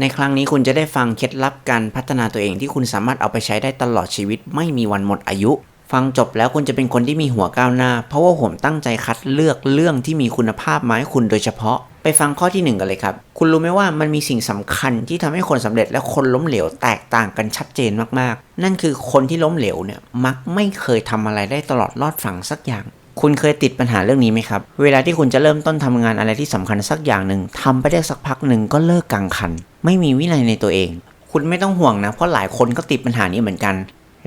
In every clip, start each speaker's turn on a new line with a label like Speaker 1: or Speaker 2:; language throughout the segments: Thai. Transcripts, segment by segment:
Speaker 1: ในครั้งนี้คุณจะได้ฟังเคล็ดลับการพัฒนาตัวเองที่คุณสามารถเอาไปใช้ได้ตลอดชีวิต ไม่มีวันหมดอายุ ฟังจบแล้วคุณจะเป็นคนที่มีหัวก้าวหน้า เพราะว่าผมตั้งใจคัดเลือกเรื่องที่มีคุณภาพมาให้คุณโดยเฉพาะ ไปฟังข้อที่หนึ่งกันเลยครับ คุณรู้ไหมว่ามันมีสิ่งสำคัญที่ทำให้คนสำเร็จและคนล้มเหลวแตกต่างกันชัดเจนมากๆ นั่นคือคนที่ล้มเหลวเนี่ยมักไม่เคยทำอะไรได้ตลอดรอดฝั่งสักอย่าง คุณเคยติดปัญหาเรื่องนี้ไหมครับ เวลาที่คุณจะเริ่มต้นทำงานอะไรที่สำคัญสักอย่างหนึ่งทำไปได้สักพักหนึ่งก็เลิกกลางคัน ไม่มีวินัยในตัวเอง คุณไม่ต้องห่วงนะ เพราะหลายคนก็ติดปัญหานี้เหมือนกัน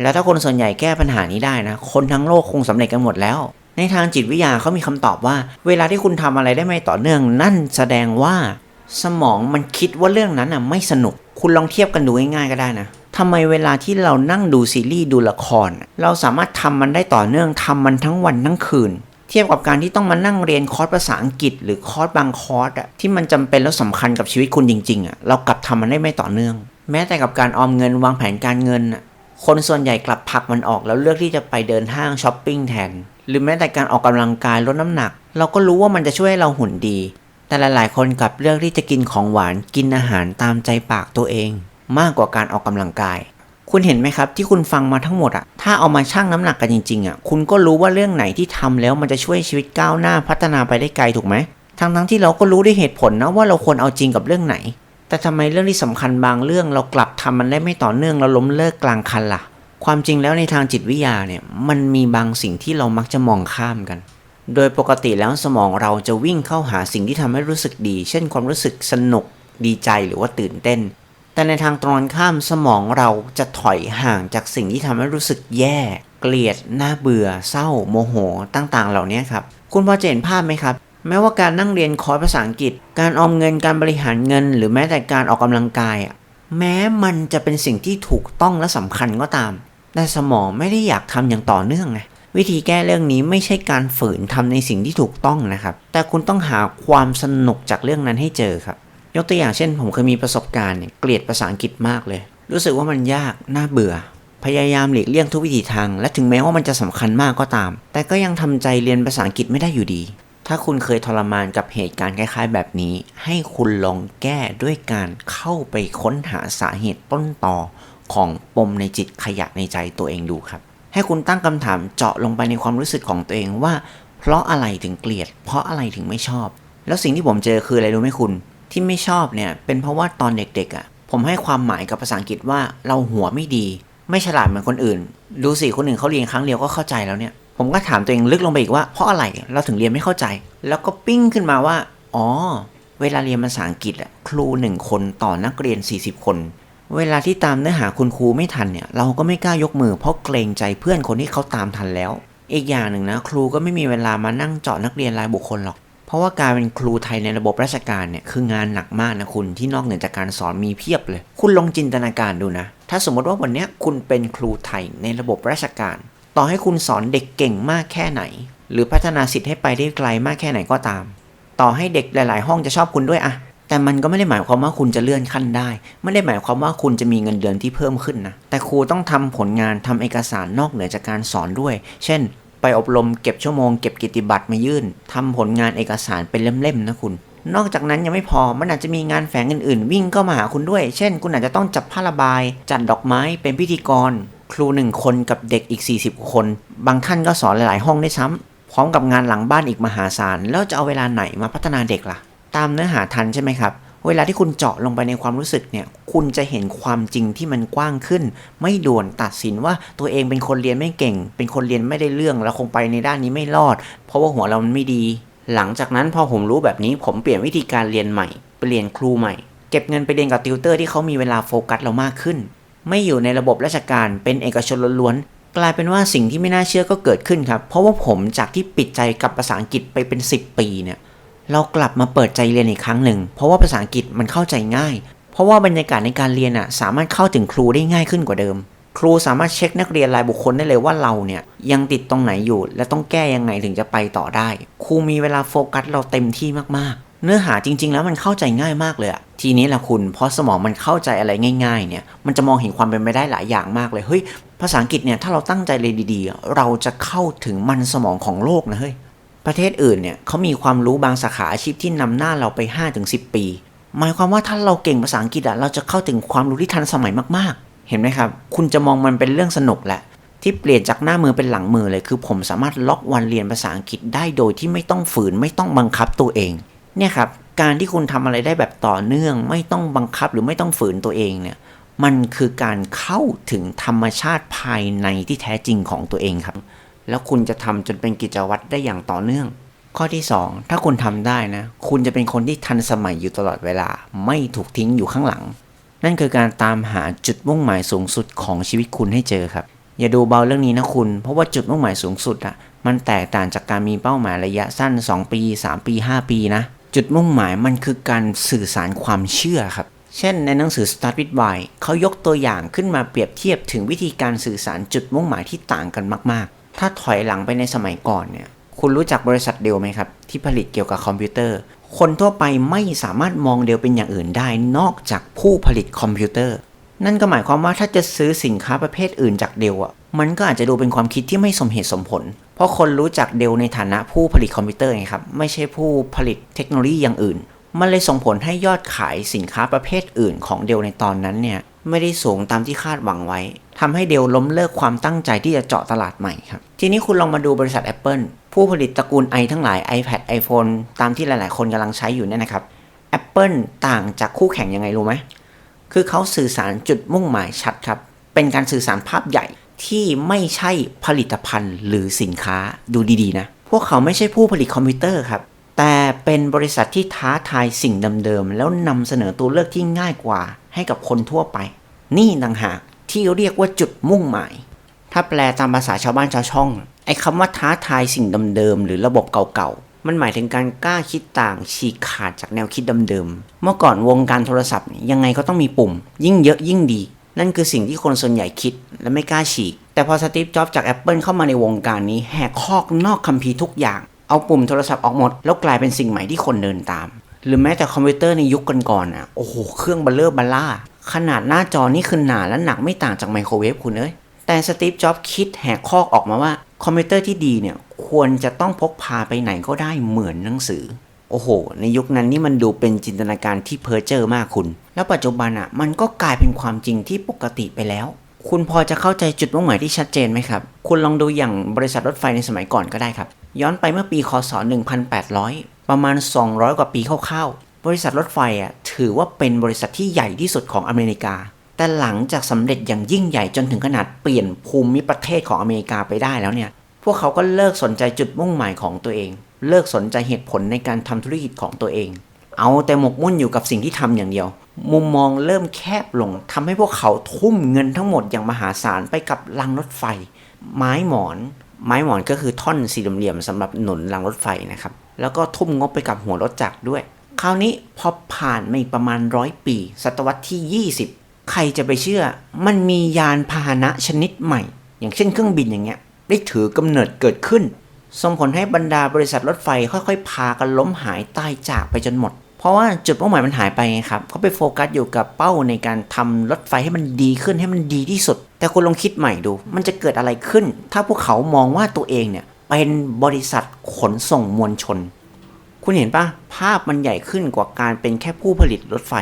Speaker 1: แล้วถ้าคนส่วนใหญ่แก้ปัญหานี้ได้นะ คนทั้งโลกคงสำเร็จกันหมดแล้ว ในทางจิตวิทยาเขามีคำตอบว่า เวลาที่คุณทำอะไรได้ไม่ต่อเนื่อง นั่นแสดงว่า สมองมันคิดว่าเรื่องนั้นอะไม่สนุก คุณลองเทียบกันดูง่ายๆก็ได้นะ ทำไมเวลาที่เรานั่งดูซีรีส์ดูละคร เราสามารถทำมันได้ต่อเนื่องทำมันทั้งวันทั้งคืน เทียบกับการที่ต้องมานั่งเรียนคอร์สภาษาอังกฤษ หรือคอร์สบางคอร์สอะที่มันจำเป็นแล้วสำคัญกับชีวิตคุณจริงๆอะเรากลับทำมันได้ไม่ต่อเนื่อง แม้แต่กับการออมเงินวางแผนการเงินอะคนส่วนใหญ่กลับผักมันออกแล้วเลือกที่จะไปเดินห้างช้อปปิ้งแทน หรือแม้แต่การออกกำลังกายลดน้ำหนัก เราก็รู้ว่ามันจะช่วยให้เราหุ่นดี แต่หลาย ๆ คนกลับเลือกที่จะกินของหวานกินอาหารตามใจปากตัวเอง มากกว่าการออกกำลังกาย คุณเห็นไหมครับที่คุณฟังมาทั้งหมดอะถ้าเอามาชั่งน้ำหนักกันจริงๆอะคุณก็รู้ว่าเรื่องไหนที่ทำแล้วมันจะช่วยชีวิตก้าวหน้าพัฒนาไปได้ไกลถูกไหมทั้งทั้งๆที่เราก็รู้ด้วยเหตุผลนะว่าเราควรเอาจริงกับเรื่องไหน แต่ทำไมเรื่องที่สำคัญบางเรื่องเรากลับทำมันได้ไม่ต่อเนื่องเราล้มเลิกกลางคันล่ะ ความจริงแล้วในทางจิตวิทยาเนี่ยมันมีบางสิ่งที่เรามักจะมองข้ามกัน โดยปกติแล้วสมองเราจะวิ่งเข้าหาสิ่งที่ทำให้รู้สึกดี เช่นความรู้สึกสนุกดีใจหรือว่าตื่นเต้น แต่ในทางตรงกันข้ามสมองเราจะถอยห่างจากสิ่งที่ทำให้รู้สึกแย่ เกลียด น่าเบื่อ เศร้า โมโห ต่างๆ เหล่านี้ครับ คุณพอจะเห็นภาพไหมครับ แม้ว่าการนั่งเรียนคอร์สภาษาอังกฤษ การออมเงิน การบริหารเงิน หรือแม้แต่การออกกำลังกายอะแม้มันจะเป็นสิ่งที่ถูกต้องและสำคัญก็ตาม แต่สมองไม่ได้อยากทำอย่างต่อเนื่องไงวิธีแก้เรื่องนี้ไม่ใช่การฝืนทำในสิ่งที่ถูกต้องนะครับ แต่คุณต้องหาความสนุกจากเรื่องนั้นให้เจอครับ ยกตัวอย่างเช่น ผมเคยมีประสบการณ์เกลียดภาษาอังกฤษมากเลย รู้สึกว่ามันยากน่าเบื่อ พยายามหลีกเลี่ยงทุกวิถีทาง และถึงแม้ว่ามันจะสำคัญมากก็ตาม แต่ก็ยังทำใจเรียนภาษาอังกฤษไม่ได้อยู่ดี ถ้าคุณเคยทรมานกับเหตุการณ์คล้าย ๆ แบบนี้ ให้คุณลองแก้ด้วยการเข้าไปค้นหาสาเหตุต้นต่อของปมในจิตขยะในใจตัวเองดูครับ ให้คุณตั้งคำถามเจาะลงไปในความรู้สึกของตัวเองว่า เพราะอะไรถึงเกลียด เพราะอะไรถึงไม่ชอบ แล้วสิ่งที่ผมเจอคืออะไรรู้ไหมคุณ ที่ไม่ชอบเนี่ยเป็นเพราะว่าตอนเด็กๆอะ่ะผมให้ความหมายกับภาษาอังกฤษว่าเราหัวไม่ดี ไม่ฉลาดเหมือนคนอื่น ดูสิคนอื่นเขาเรียนครั้งเดียวก็เข้าใจแล้วเนี่ย ผมก็ถามตัวเองลึกลงไปอีกว่าเพราะอะไรเราถึงเรียนไม่เข้าใจ แล้วก็ปิ้งขึ้นมาว่า อ๋อ เวลาเรียนภาษาอังกฤษอะครูหนึ่งคนต่อนักเรียน 40 คน เวลาที่ตามเนื้อหาคุณครูไม่ทันเนี่ย เราก็ไม่กล้ายกมือเพราะเกรงใจเพื่อนคนที่เขาตามทันแล้ว อีกอย่างหนึ่งนะ ครูก็ไม่มีเวลามานั่งเจาะนักเรียนรายบุคคลหรอก เพราะว่าการเป็นครูไทยในระบบราชการเนี่ยคืองานหนักมากนะคุณที่นอกเหนือจากการสอนมีเพียบเลย คุณลองจินตนาการดูนะ ถ้าสมมติว่าวันนี้คุณเป็นครูไทยในระบบราชการ ต่อให้คุณสอนเด็กเก่งมากแค่ไหน หรือพัฒนาสิทธิ์ให้ไปได้ไกลมากแค่ไหนก็ตาม ต่อให้เด็กหลาย ๆ ห้องจะชอบคุณด้วยอะแต่มันก็ไม่ได้หมายความว่าคุณจะเลื่อนขั้นได้ ไม่ได้หมายความว่าคุณจะมีเงินเดือนที่เพิ่มขึ้นนะ แต่ครูต้องทำผลงานทำเอกสารนอกเหนือจากการสอนด้วย เช่น ไปอบรมเก็บชั่วโมงเก็บกิตติบัตรมายื่นทำผลงานเอกสารเป็นเล่มๆนะคุณ นอกจากนั้นยังไม่พอมันอาจจะมีงานแฝงอื่นๆ วิ่งเข้ามาหาคุณด้วย เช่น คุณอาจจะต้องจับผ้าระบาย จัดดอกไม้เป็นพิธีกร ครูหนึ่งคนกับเด็กอีก 40 คน บางท่านก็สอนหลายๆ ห้องได้ซ้ำพร้อมกับงานหลังบ้านอีกมหาศาลแล้วจะเอาเวลาไหนมาพัฒนาเด็กล่ะ ตามเนื้อหาทันใช่ไหมครับ เวลาที่คุณเจาะลงไปในความรู้สึกเนี่ย คุณจะเห็นความจริงที่มันกว้างขึ้น ไม่ด่วนตัดสินว่าตัวเองเป็นคนเรียนไม่เก่ง เป็นคนเรียนไม่ได้เรื่องแล้วคงไปในด้านนี้ไม่รอด เพราะว่าหัวเรามันไม่ดี หลังจากนั้นพอผมรู้แบบนี้ ผมเปลี่ยนวิธีการเรียนใหม่ไปเรียนครูใหม่ เก็บเงินไปเรียนกับติวเตอร์ที่เขามีเวลาโฟกัสเรามากขึ้น ไม่อยู่ในระบบราชการเป็นเอกชนล้วนๆกลายเป็นว่าสิ่งที่ไม่น่าเชื่อก็เกิดขึ้นครับ เพราะว่าผมจากที่ปิดใจกับภาษาอังกฤษไปเป็น 10 ปีเนี่ย เรากลับมาเปิดใจเรียนอีกครั้งหนึ่ง เพราะว่าภาษาอังกฤษมันเข้าใจง่าย เพราะว่าบรรยากาศในการเรียนอะสามารถเข้าถึงครูได้ง่ายขึ้นกว่าเดิม ครูสามารถเช็คนักเรียนรายบุคคลได้เลยว่าเราเนี่ยยังติดตรงไหนอยู่ และต้องแก้ยังไงถึงจะไปต่อได้ ครูมีเวลาโฟกัสเราเต็มที่มากๆ เนื้อหาจริง ๆ แล้วมันเข้าใจง่ายมากเลยอะทีนี้แหละคุณเพราะสมองมันเข้าใจอะไรง่าย ๆ เนี่ยมันจะมองเห็นความเป็นไปได้หลายอย่างมากเลยเฮ้ยภาษาอังกฤษเนี่ยถ้าเราตั้งใจเรียดีๆ เราจะเข้าถึงมันสมองของโลกนะเฮ้ย ประเทศอื่นเนี่ยเขามีความรู้บางสาขาอาชีพที่นำหน้าเราไป5-10 ปี หมายความว่าถ้าเราเก่งภาษาอังกฤษอะเราจะเข้าถึงความรู้ที่ทันสมัยมากๆ เห็นไหมครับ คุณจะมองมันเป็นเรื่องสนุกแหละที่เปลี่ยนจากหน้ามือเป็นหลังมือเลยคือ ผมสามารถล็อกวันเรียนภาษาอังกฤษได้โดยที่ไม่ต้องฝืนไม่ต้องบังคับตัวเอง เนี่ยครับการที่คุณทำอะไรได้แบบต่อเนื่อง ไม่ต้องบังคับหรือไม่ต้องฝืนตัวเองเนี่ยมันคือการเข้าถึงธรรมชาติภายในที่แท้จริงของตัวเองครับ แล้วคุณจะทำจนเป็นกิจวัตรได้อย่างต่อเนื่อง ข้อที่ 2 ถ้าคุณทำได้นะ คุณจะเป็นคนที่ทันสมัยอยู่ตลอดเวลา ไม่ถูกทิ้งอยู่ข้างหลัง นั่นคือการตามหาจุดมุ่งหมายสูงสุดของชีวิตคุณให้เจอครับ อย่าดูเบาเรื่องนี้นะคุณ เพราะว่าจุดมุ่งหมายสูงสุดอะมันแตกต่างจากการมีเป้าหมายระยะสั้น 2 ปี 3 ปี 5 ปีนะ จุดมุ่งหมายมันคือการสื่อสารความเชื่อครับเช่นในหนังสือ Start with Why เขายกตัวอย่างขึ้นมาเปรียบเทียบถึงวิธีการสื่อสารจุดมุ่งหมายที่ต่างกันมาก ถ้าถอยหลังไปในสมัยก่อนเนี่ยคุณรู้จักบริษัทเดลไหมครับ ที่ผลิตเกี่ยวกับคอมพิวเตอร์ คนทั่วไปไม่สามารถมองเดลเป็นอย่างอื่นได้นอกจากผู้ผลิตคอมพิวเตอร์ นั่นก็หมายความว่าถ้าจะซื้อสินค้าประเภทอื่นจากเดลอะมันก็อาจจะดูเป็นความคิดที่ไม่สมเหตุสมผล เพราะคนรู้จักเดลในฐานะผู้ผลิตคอมพิวเตอร์ไงครับไม่ใช่ผู้ผลิตเทคโนโลยีอย่างอื่น มันเลยส่งผลให้ยอดขายสินค้าประเภทอื่นของเดลในตอนนั้นเนี่ย ไม่ได้สูงตามที่คาดหวังไว้ทำให้เดลล้มเลิกความตั้งใจที่จะเจาะตลาดใหม่ครับ ทีนี้คุณลองมาดูบริษัท Apple ผู้ผลิตตระกูล i ทั้งหลาย iPad iPhone ตามที่หลาย ๆ คนกำลังใช้อยู่เนี่ยนะครับ Apple ต่างจากคู่แข่งยังไงรู้ไหมคือเขาสื่อสารจุดมุ่งหมายชัดครับ เป็นการสื่อสารภาพใหญ่ที่ไม่ใช่ผลิตภัณฑ์หรือสินค้าดูดีๆนะ พวกเขาไม่ใช่ผู้ผลิตคอมพิวเตอร์ครับ แต่เป็นบริษัทที่ท้าทายสิ่งเดิมๆ แล้วนำเสนอตัวเลือกที่ง่ายกว่าให้กับคนทั่วไป นี่ต่างหากที่เรียกว่าจุดมุ่งหมาย ถ้าแปลตามภาษาชาวบ้านชาวช่อง ไอ้คำว่าท้าทายสิ่งเดิมๆหรือระบบเก่าๆ มันหมายถึงการกล้าคิดต่างฉีกขาดจากแนวคิดเดิมๆ เมื่อก่อนวงการโทรศัพท์นี่ยังไงก็ต้องมีปุ่ม ยิ่งเยอะยิ่งดี นั่นคือสิ่งที่คนส่วนใหญ่คิดและไม่กล้าฉีก แต่พอสตีฟจ็อบจาก Apple เข้ามาในวงการนี้แหกคอกนอกคัมภีร์ทุกอย่าง เอาปุ่มโทรศัพท์ออกหมด แล้วกลายเป็นสิ่งใหม่ที่คนเดินตาม หรือแม้แต่คอมพิวเตอร์ในยุคก่อนๆอะ โอ้โห เครื่องบัลเลอร์บัลล่า ขนาดหน้าจอนี่คือหนาและหนักไม่ต่างจากไมโครเวฟคุณเอ้ย แต่สตีฟ จ็อบส์คิดแหกข้อออกมาว่า คอมพิวเตอร์ที่ดีเนี่ย ควรจะต้องพกพาไปไหนก็ได้เหมือนหนังสือ โอ้โห ในยุคนั้นนี่มันดูเป็นจินตนาการที่เพ้อเจ้อมากคุณ แล้วปัจจุบันอะ มันก็กลายเป็นความจริงที่ปกติไปแล้ว คุณพอจะเข้าใจจุดมุ่งหมายที่ชัดเจนไหมครับ คุณลองดูอย่างบริษัทรถไฟในสมัยก่อนก็ได้ครับ ย้อนไปเมื่อปีคศ 1800 ประมาณ 200 กว่าปีคร่าวๆ บริษัทรถไฟอะถือว่าเป็นบริษัทที่ใหญ่ที่สุดของอเมริกา แต่หลังจากสำเร็จอย่างยิ่งใหญ่จนถึงขนาดเปลี่ยนภูมิประเทศของอเมริกาไปได้แล้วเนี่ย พวกเขาก็เลิกสนใจจุดมุ่งหมายของตัวเอง เลิกสนใจเหตุผลในการทำธุรกิจของตัวเอง เอาแต่หมกมุ่นอยู่กับสิ่งที่ทำอย่างเดียว มุมมองเริ่มแคบลงทำให้พวกเขาทุ่มเงินทั้งหมดอย่างมหาศาลไปกับรางรถไฟ ไม้หมอน ไม้หมอนก็คือท่อนสี่เหลี่ยมๆสำหรับหนุนรางรถไฟนะครับแล้วก็ทุ่มงบไปกับหัวรถจักรด้วย คราวนี้พอผ่านมาอีกประมาณร้อยปี ศตวรรษที่ 20 ใครจะไปเชื่อ มันมียานพาหนะชนิดใหม่ อย่างเช่นเครื่องบินอย่างเงี้ย ได้ถือกำเนิดเกิดขึ้น ส่งผลให้บรรดาบริษัทรถไฟค่อยๆ พากันล้มหายตายจากไปจนหมด เพราะว่าจุดเป้าหมายมันหายไปครับเขาไปโฟกัสอยู่กับเป้าในการทำรถไฟให้มันดีขึ้นให้มันดีที่สุด แต่คุณลองคิดใหม่ดู มันจะเกิดอะไรขึ้น ถ้าพวกเขามองว่าตัวเองเนี่ยเป็นบริษัทขนส่งมวลชน คุณเห็นปะภาพมันใหญ่ขึ้นกว่าการเป็นแค่ผู้ผลิตรถไฟ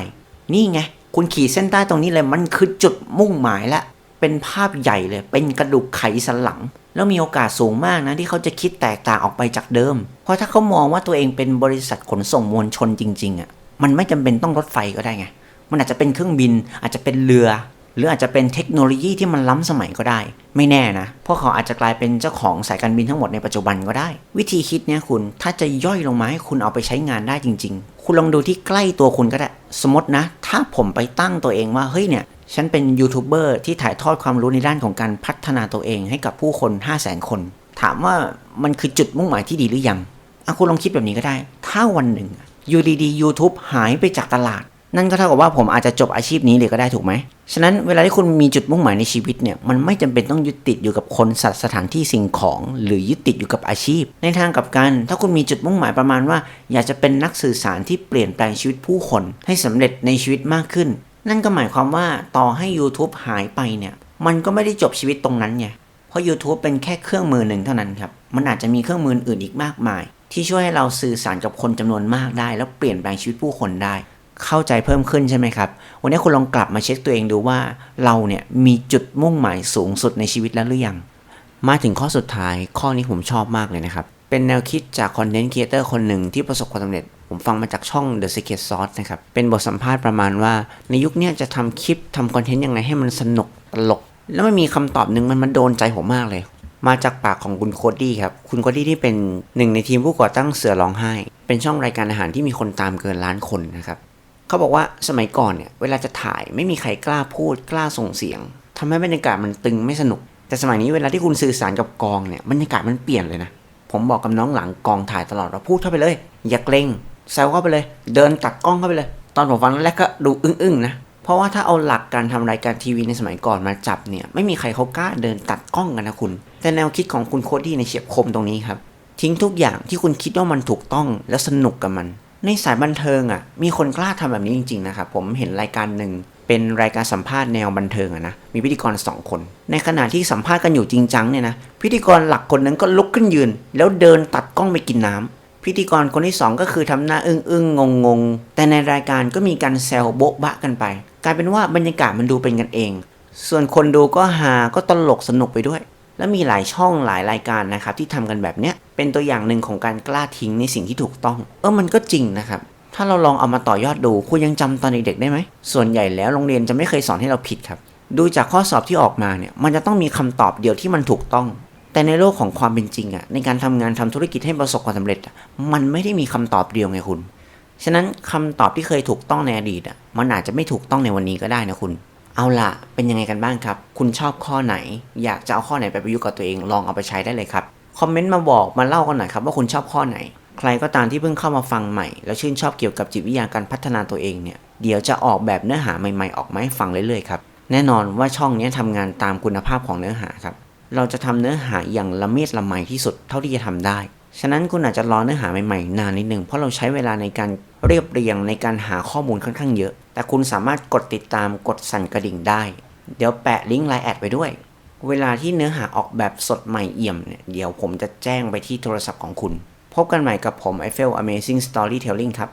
Speaker 1: นี่ไง คุณขีดเส้นใต้ตรงนี้เลยมันคือจุดมุ่งหมายละเป็นภาพใหญ่เลย เป็นกระดูกไขสันหลัง แล้วมีโอกาสสูงมากนะที่เขาจะคิดแตกต่างออกไปจากเดิม เพราะถ้าเขามองว่าตัวเองเป็นบริษัทขนส่งมวลชนจริงๆอะมันไม่จำเป็นต้องรถไฟก็ได้ไงมันอาจจะเป็นเครื่องบินอาจจะเป็นเรือ หรืออาจจะเป็นเทคโนโลยีที่มันล้ำสมัยก็ได้ ไม่แน่นะ พวกเขาอาจจะกลายเป็นเจ้าของสายการบินทั้งหมดในปัจจุบันก็ได้ วิธีคิดเนี้ยคุณถ้าจะย่อยลงมาให้คุณเอาไปใช้งานได้จริง ๆ คุณลองดูที่ใกล้ตัวคุณก็ได้ สมมตินะ ถ้าผมไปตั้งตัวเองว่าเฮ้ยเนี่ยฉันเป็นยูทูบเบอร์ที่ถ่ายทอดความรู้ในด้านของการพัฒนาตัวเองให้กับผู้คน 5 0 0 0 0 0 คน ถามว่ามันคือจุดมุ่งหมายที่ดีหรือยังอะคุณลองคิดแบบนี้ก็ได้ ถ้าวันหนึ่งยูดีๆ YouTube หายไปจากตลาด นั่นก็เท่ากับว่าผมอาจจะจบอาชีพนี้เลยก็ได้ถูกไหม ฉะนั้นเวลาที่คุณมีจุดมุ่งหมายในชีวิตเนี่ยมันไม่จำเป็นต้องยึดติดอยู่กับคนสัตว์สถานที่สิ่งของ หรือยึดติดอยู่กับอาชีพ ในทางกลับกัน ถ้าคุณมีจุดมุ่งหมายประมาณว่า อยากจะเป็นนักสื่อสารที่เปลี่ยนแปลงชีวิตผู้คน ให้สำเร็จในชีวิตมากขึ้น นั่นก็หมายความว่าต่อให้ YouTube หายไปเนี่ยมันก็ไม่ได้จบชีวิตตรงนั้นไงเพราะ YouTube เป็นแค่เครื่องมือหนึ่งเท่านั้นครับมันอาจจะมีเครื่องมืออื่นอีกมากมาย ที่ช่วยให้เราสื่อสารกับคนจำนวนมากได้ แล้วเปลี่ยนแปลงชีวิตผู้คนได้ เข้าใจเพิ่มขึ้นใช่ไหมครับ วันนี้คุณลองกลับมาเช็คตัวเองดูว่าเราเนี่ยมีจุดมุ่งหมายสูงสุดในชีวิตแล้วหรือยัง มาถึงข้อสุดท้ายข้อนี้ผมชอบมากเลยนะครับ เป็นแนวคิดจากคอนเทนต์ครีเอเตอร์คนหนึ่งที่ประสบความสำเร็จ ผมฟังมาจากช่อง The Secret Sauce นะครับ เป็นบทสัมภาษณ์ประมาณว่า ในยุคนี้จะทำคลิปทำคอนเทนต์ยังไงให้มันสนุกตลก แล้วมันมีคำตอบหนึ่งมันมันโดนใจผมมากเลย มาจากปากของคุณโคดดี้ครับ คุณโคดดี้ที่เป็นหนึ่งในทีมผู้ก่อตั้งเสือร้องไห้ เป็นช่องรายการอาหารที่มีคนตามเกินล้านคนนะครับ เขาบอกว่าสมัยก่อนเนี่ยเวลาจะถ่ายไม่มีใครกล้าพูดกล้าส่งเสียงทำให้บรรยากาศมันตึงไม่สนุก แต่สมัยนี้เวลาที่คุณสื่อสารกับกองเนี่ยบรรยากาศมันเปลี่ยนเลยนะ ผมบอกกับน้องหลังกองถ่ายตลอดว่าพูดเข้าไปเลย อย่าเกรงแซวเข้าไปเลย เดินตัดกล้องเข้าไปเลย ตอนผมฟังแรกก็ดูอึ้งๆนะเพราะว่าถ้าเอาหลักการทำรายการทีวีในสมัยก่อนมาจับเนี่ยไม่มีใครเขากล้าเดินตัดกล้องกันนะคุณ แต่แนวคิดของคุณโคดี้ในเฉียบคมตรงนี้ครับทิ้งทุกอย่างที่คุณคิดว่ามันถูกต้องแล้วสนุกกับมัน ในสายบันเทิงอะมีคนกล้าทำแบบนี้จริง ๆ นะครับ ผมเห็นรายการหนึ่งเป็นรายการสัมภาษณ์แนวบันเทิงอะนะมีพิธีกรสองคน ในขณะที่สัมภาษณ์กันอยู่จริงจังเนี่ยนะพิธีกรหลักคนนั้นก็ลุกขึ้นยืน แล้วเดินตัดกล้องไปกินน้ำพิธีกรคนที่สองก็คือทำหน้าอึ้งอึ้งงงงงแต่ในรายการก็มีการแซวโบ๊ะบะกันไป กลายเป็นว่าบรรยากาศมันดูเป็นกันเอง ส่วนคนดูก็ฮาก็ตลกสนุกไปด้วย และมีหลายช่องหลายรายการนะครับที่ทำกันแบบเนี้ยเป็นตัวอย่างหนึ่งของการกล้าทิ้งในสิ่งที่ถูกต้อง เออมันก็จริงนะครับถ้าเราลองเอามาต่อยอดดูคุณยังจำตอนเด็กๆได้ไหมส่วนใหญ่แล้วโรงเรียนจะไม่เคยสอนให้เราผิดครับ ดูจากข้อสอบที่ออกมาเนี่ยมันจะต้องมีคำตอบเดียวที่มันถูกต้อง แต่ในโลกของความเป็นจริงอะในการทำงานทำธุรกิจให้ประสบความสำเร็จอะมันไม่ได้มีคำตอบเดียวไงคุณ ฉะนั้นคำตอบที่เคยถูกต้องในอดีตอะมันอาจจะไม่ถูกต้องในวันนี้ก็ได้นะคุณ เอาล่ะเป็นยังไงกันบ้างครับ คุณชอบข้อไหน อยากจะเอาข้อไหนไปประยุกต์กับตัวเองลองเอาไปใช้ได้เลยครับ คอมเมนต์มาบอกมาเล่ากันหน่อยครับว่าคุณชอบข้อไหน ใครก็ตามที่เพิ่งเข้ามาฟังใหม่ แล้วชื่นชอบเกี่ยวกับจิตวิทยาการพัฒนาตัวเองเนี่ยเดี๋ยวจะออกแบบเนื้อหาใหม่ๆ ออกมาให้ฟังเรื่อยๆครับแน่นอนว่าช่องนี้ทำงานตามคุณภาพของเนื้อหาครับเราจะทำเนื้อหาอย่างละเมียดละไมที่สุดเท่าที่จะทำได้ ฉะนั้นคุณอาจจะรอเนื้อหาใหม่ๆ นานนิดนึง เพราะเราใช้เวลาในการเรียบเรียงในการหาข้อมูลค่อนข้างเยอะ แต่คุณสามารถกดติดตามกดสั่นกระดิ่งได้ เดี๋ยวแปะลิงก์ไลน์แอดไปด้วย เวลาที่เนื้อหาออกแบบสดใหม่เอี่ยมเนี่ยเดี๋ยวผมจะแจ้งไปที่โทรศัพท์ของคุณ พบกันใหม่กับผม Eiffel Amazing Storytelling ครับ